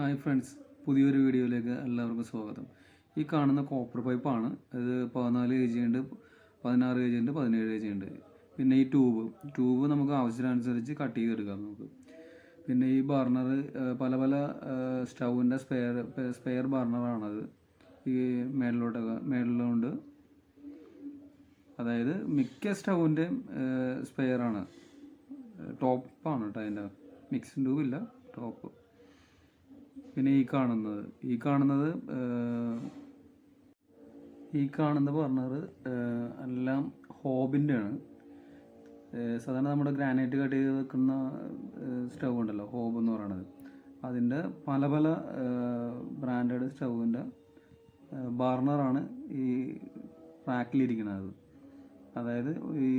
Hi friends പുതിയൊരു വീഡിയോയിലേക്ക് എല്ലാവർക്കും സ്വാഗതം. ഈ കാണുന്ന കോപ്പർ പൈപ്പാണ് ഇത് പതിനാല് കെ ജി ഉണ്ട് പതിനാറ് കെ ജി ഉണ്ട് പതിനേഴ് കെ ജി ഉണ്ട്. പിന്നെ ഈ ട്യൂബ് ട്യൂബ് നമുക്ക് ആവശ്യത്തിനനുസരിച്ച് കട്ട് ചെയ്തെടുക്കാം നമുക്ക്. പിന്നെ ഈ ബർണർ പല പല സ്റ്റൗവിന്റെ സ്പെയർ സ്പെയർ ബർണറാണത് ഈ മേളിലോട്ടൊക്കെ മേളിലുണ്ട്. അതായത് മിക്ക സ്റ്റൗവിന്റെയും സ്പെയറാണ് ടോപ്പാണ് കേട്ടോ അതിന്റെ. മിക്സ് ട്യൂബില്ല ടോപ്പ് പിന്നെ ഈ കാണുന്നത്. ഈ കാണുന്നത് ഈ കാണുന്ന പറഞ്ഞത് എല്ലാം ഹോബിന്റെ ആണ് സാധാരണ നമ്മുടെ ഗ്രാനൈറ്റ് കട്ട് ചെയ്ത് വെക്കുന്ന സ്റ്റൗ ഉണ്ടല്ലോ ഹോബ് എന്ന് പറയുന്നത് അതിന്റെ പല പല ബ്രാൻഡഡ് സ്റ്റൗവിന്റെ ബർണറാണ് ഈ റാക്കിലിരിക്കുന്നത്. അതായത് ഈ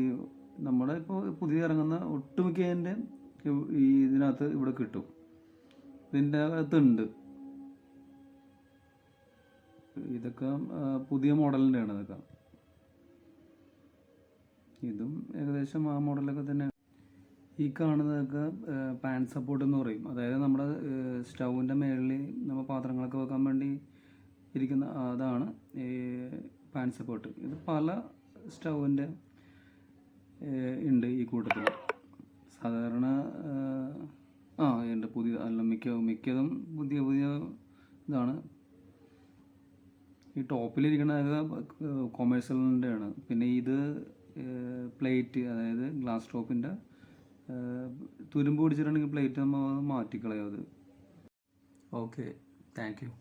നമ്മുടെ ഇപ്പോൾ പുതിയ ഇറങ്ങുന്ന ഒട്ടുമിക്കതിന്റെ ഈ ഇതിനകത്ത് ഇവിടെ കിട്ടും. ഇതിന്റെ അകത്തുണ്ട് ഇതൊക്കെ പുതിയ മോഡലിന്റെ ആണ് ഇതൊക്കെ. ഇതും ഏകദേശം ആ മോഡലൊക്കെ തന്നെ ഈ കാണുന്നതൊക്കെ പാൻ സപ്പോർട്ട് എന്ന് പറയും. അതായത് നമ്മുടെ സ്റ്റൗവിന്റെ മേളിൽ നമ്മൾ പാത്രങ്ങളൊക്കെ വെക്കാൻ വേണ്ടി ഇരിക്കുന്ന അതാണ് ഈ പാൻ സപ്പോർട്ട് ഇത് പല സ്റ്റൗവിന്റെ ഉണ്ട് ഈ കൂട്ടത്തിൽ സാധാരണ ഏഹ്, ആ ഉണ്ട് പുതിയ അല്ല മിക്ക മിക്കതും പുതിയ പുതിയ ഇതാണ്. ഈ ടോപ്പിലിരിക്കണതൊക്കെ കൊമേഴ്സ്യലിന്റെയാണ് പിന്നെ ഇത് പ്ലേറ്റ് അതായത് ഗ്ലാസ് ടോപ്പിന്റെ തുരുമ്പ് പിടിച്ചിട്ടുണ്ടെങ്കിൽ പ്ലേറ്റ് നമ്മൾ മാറ്റിക്കളയും അത്. Okay thank you